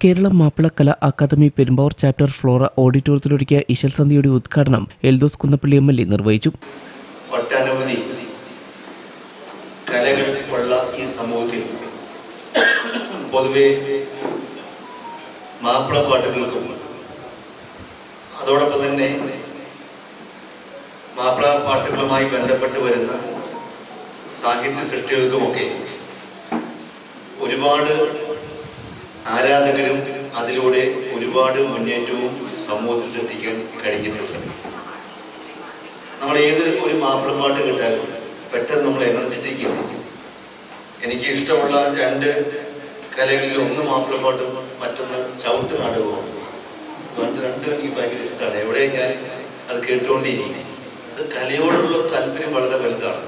Kerala Mappila Kala academy Perumbavoor chapter Flora ഓഡിറ്റോറിയത്തിലൊരുക്കിയ ഇശൽ സന്ധ്യയുടെ ഉദ്ഘാടനം Eldhose Kunnappilly M L A നിർവഹിച്ചു. ഒട്ടനവധി കലകൾ ഉള്ള ഈ സമൂഹത്തിൽ പൊതുവെ മാപ്പിള പാട്ടുകൾക്കും അതോടൊപ്പം തന്നെ മാപ്പിള പാട്ടുകളുമായി ബന്ധപ്പെട്ട് വരുന്ന സാഹിത്യ സൃഷ്ടികൾക്കുമൊക്കെ ഒരുപാട് ആരാധകരും അതിലൂടെ ഒരുപാട് മുന്നേറ്റവും സമൂഹത്തിൽ സൃഷ്ടിക്കാൻ കഴിഞ്ഞിട്ടുണ്ട്. നമ്മൾ ഏത് ഒരു മാപ്പിളപ്പാട്ട് കേട്ടാലും പെട്ടെന്ന് നമ്മൾ എനർജറ്റിക് എനിക്ക് ഇഷ്ടമുള്ള രണ്ട് കലകളിൽ ഒന്ന് മാപ്പിളപ്പാട്ടും മറ്റൊന്ന് ചവിട്ട് നാടകവും. അതുകൊണ്ട് രണ്ടും എനിക്ക് ഭയങ്കര ഇഷ്ടമാണ്. എവിടെ ഞാൻ അത് കേട്ടുകൊണ്ടിരിക്കും അത് കലയോടുള്ള താല്പര്യം വളരെ വലുതാണ്.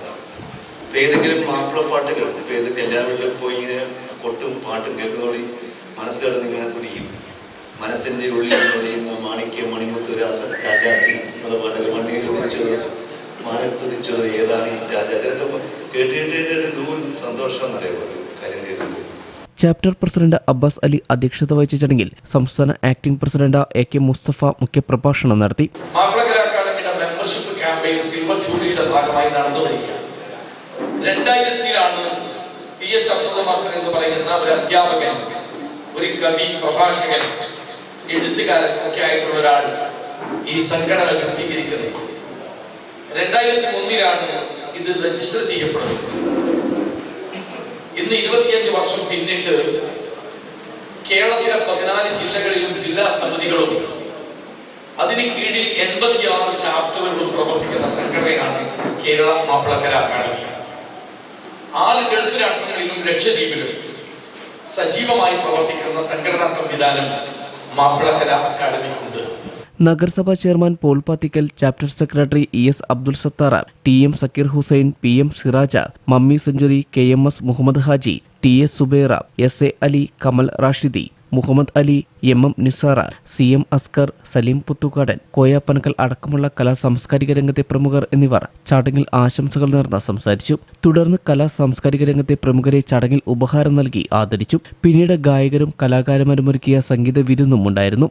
ഇപ്പൊ ഏതെങ്കിലും മാപ്പിളപ്പാട്ടുകൾ ഇപ്പൊ ഏതൊക്കെ എല്ലാവരിലും പോയി ഇങ്ങനെ കൊട്ടും പാട്ടും കേൾക്കുന്നതോടെ മനസ്സ് കിടന്ന് ഇങ്ങനെ തുടിക്കും മനസ്സിന്റെ ഉള്ളിൽ പറയുന്ന മാണിക്യം മണിമുത്ത് രാസ രാജാജി എന്നുള്ള പാട്ടുകൾ വണ്ടിയിൽ ഉദിച്ചത് മാനത്തുദിച്ചത് ഏതാണ് ഈ രാജാ കേട്ടിട്ട് കേട്ട് കേട്ട് കേട്ട് ദൂരം സന്തോഷം എന്നറിയുമോ കാര്യം കേട്ടു ചാപ്റ്റർ പ്രസിഡന്റ് അബ്ബാസ് അലി അധ്യക്ഷത വഹിച്ച ചടങ്ങിൽ സംസ്ഥാന acting president A K Mustafa മുഖ്യപ്രഭാഷണം നടത്തി. മെമ്പർഷിപ്പ് ക്യാമ്പയിൻ സിൽവർ ജൂബിലിയുടെ ഭാഗമായി നടന്നു വരികയാണ്. രണ്ടായിരത്തിലാണ് പി എച്ച് അബ്ദുൾ എന്ന് പറയുന്ന ഒരു അധ്യാപകൻ ഒരു കവി പ്രഭാഷകൻ എഴുത്തുകാരൻ ഒക്കെ ആയിട്ടുള്ള ഒരാൾ ഈ സംഘടന രൂപീകരിക്കുന്നത്. രണ്ടായിരത്തി ഒന്നിലാണ് ഇത് രജിസ്റ്റർ ചെയ്യപ്പെടുന്നത്. ഇന്ന് ഇരുപത്തിയഞ്ച് വർഷം പിന്നിട്ട് കേരളത്തിലെ പതിനാല് ജില്ലകളിലും ജില്ലാ സമിതികളും അതിന് കീഴിൽ എൺപത്തിയാറ് ചാപ്റ്ററുകളും പ്രവർത്തിക്കുന്ന സംഘടനയാണ് കേരള മാപ്പിളക്കര അക്കാദമി. ആറ് ഗൾഫ് രാഷ്ട്രങ്ങളിലും ലക്ഷദ്വീപിലും സജീവമായി പ്രവർത്തിക്കുന്ന സംഘടനാ സംവിധാനം മാപ്പിളക്കര അക്കാദമിക്കുണ്ട് നഗരസഭാ chairman Paul Pathikkal chapter secretary E S Abdul Sattar T M Zakir Hussain P M Siraj Mammi century K M S Muhammad Haji T S Zubair S A Ali Kamal Rashidi Muhammad Ali M M Nisar C M Askar Salim Puthukadan Koyappanakkal അടക്കമുള്ള കലാ സാംസ്കാരിക രംഗത്തെ പ്രമുഖർ എന്നിവർ ചടങ്ങിൽ ആശംസകൾ നേർന്ന് സംസാരിച്ചു. തുടർന്ന് കലാ സാംസ്കാരിക രംഗത്തെ പ്രമുഖരെ ചടങ്ങിൽ ഉപഹാരം നൽകി ആദരിച്ചു. പിന്നീട് ഗായകരും കലാകാരന്മാരും ഒരുക്കിയ സംഗീത വിരുന്നും ഉണ്ടായിരുന്നു.